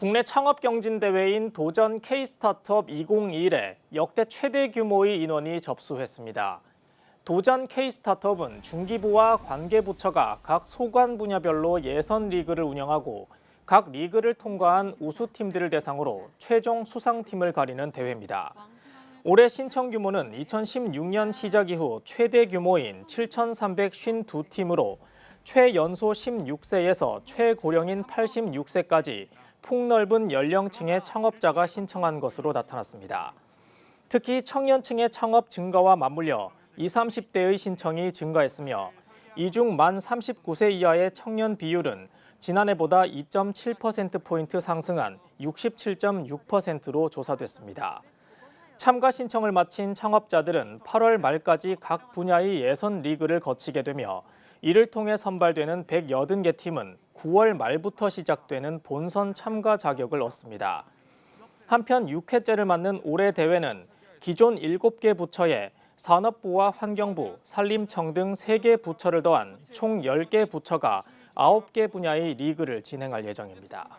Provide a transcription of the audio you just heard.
국내 창업 경진 대회인 도전 K-스타트업 2021에 역대 최대 규모의 인원이 접수했습니다. 도전 K-스타트업은 중기부와 관계부처가 각 소관 분야별로 예선 리그를 운영하고 각 리그를 통과한 우수팀들을 대상으로 최종 수상팀을 가리는 대회입니다. 올해 신청 규모는 2016년 시작 이후 최대 규모인 7,352팀으로 최연소 16세에서 최고령인 86세까지 폭넓은 연령층의 창업자가 신청한 것으로 나타났습니다. 특히 청년층의 창업 증가와 맞물려 20, 30대의 신청이 증가했으며 이 중 만 39세 이하의 청년 비율은 지난해보다 2.7%포인트 상승한 67.6%로 조사됐습니다. 참가 신청을 마친 창업자들은 8월 말까지 각 분야의 예선 리그를 거치게 되며 이를 통해 선발되는 180개 팀은 9월 말부터 시작되는 본선 참가 자격을 얻습니다. 한편 6회째를 맞는 올해 대회는 기존 7개 부처에 산업부와 환경부, 산림청 등 3개 부처를 더한 총 10개 부처가 9개 분야의 리그를 진행할 예정입니다.